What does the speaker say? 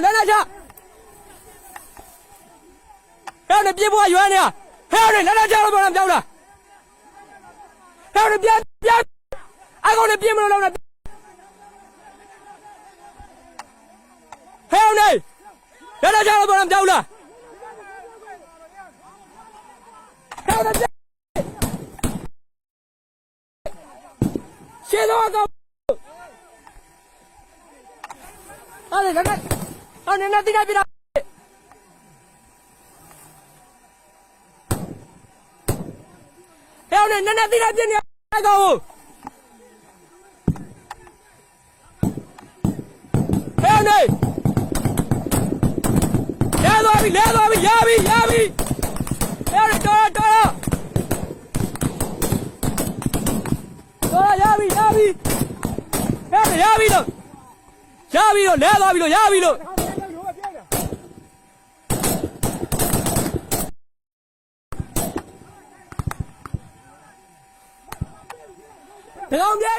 来来去。还有你别不远的，还有你来来去了不能飘了，还有你别别，俺讲你别不能了，还有你来来去了不能飘了，还有你。ရှင်းတော့ကောင်းအဲ့ဒါလည်း Ano natin na pinap... Ewan na natin na pinagaw! Ewan na! Leado abi, leado abi, yabi, yabi! Ewan na, tora, tora! Tora, yabi, yabi! Ewan na, yabi, no! Yabi, no, leado abi, no, yabi, no! Devam gelmiş.